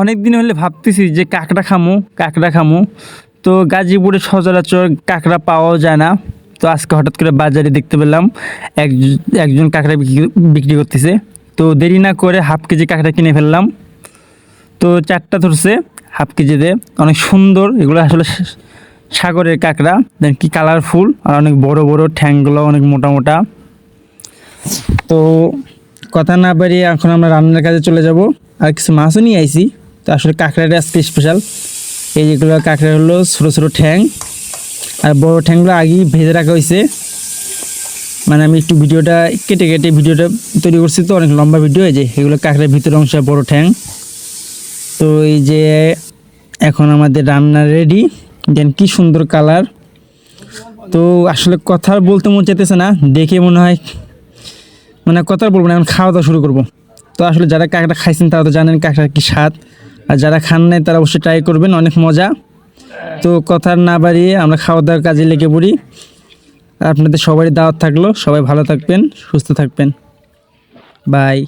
অনেক দিন হলে ভাবতেছি যে কাঁকড়া খামু কাঁকড়া খামু। তো গাজীপুরে সচরাচর কাঁকড়া পাওয়াও যায় না। তো আজকে হঠাৎ করে বাজারে দেখতে পেলাম, এক, একজন কাঁকড়া বিক্রি করতেছে। তো দেরি না করে হাফ কেজি কাঁকড়া কিনে ফেললাম। তো চারটা ধরছে, হাফ কেজিতে। অনেক সুন্দর, এগুলো আসলে সাগরের কাঁকড়া। দেন কি কালারফুল, আর অনেক বড় বড় ঠ্যাংগুলো অনেক মোটা মোটা। তো কথা না বাড়িয়ে এখন আমরা রান্নার কাজে চলে যাব। আর কিছু মাছও নিয়ে আইছি। তো আসলে কাঁকড়াটা আজকে স্পেশাল এই যেগুলো কাঁকড়া হলো ছোটো ছোটো ঠ্যাং। আর বড় ঠ্যাংগুলো আগেই ভেজে রাখা হয়েছে। মানে আমি একটু ভিডিওটা কেটে কেটে ভিডিওটা তৈরি করছি তো, অনেক লম্বা ভিডিও যে এগুলো কাঁকড়ার ভিতরে অংশ বড় ঠ্যাং। তো এই যে এখন আমাদের রান্না রেডি দেন কি সুন্দর কালার তো আসলে কথা বলতে মন চাইতেছে না, দেখে মনে হয় মানে কথা বলব না, এখন খাওয়া দাওয়া শুরু করব। তো আসলে যারা কাঁকড়া খাইছেন তারা তো জানেন কাঁকড়ার কি স্বাদ। আর যারা খান নাই, তারা অবশ্যই ট্রাই করবেন, অনেক মজা। তো কথা না বাড়িয়ে আমরা খাওয়া দাওয়ার কাজে লেগে পড়ি। আপনাদের সবারই দাওয়াত থাকল, সবাই ভালো থাকবেন, সুস্থ থাকবেন। বাই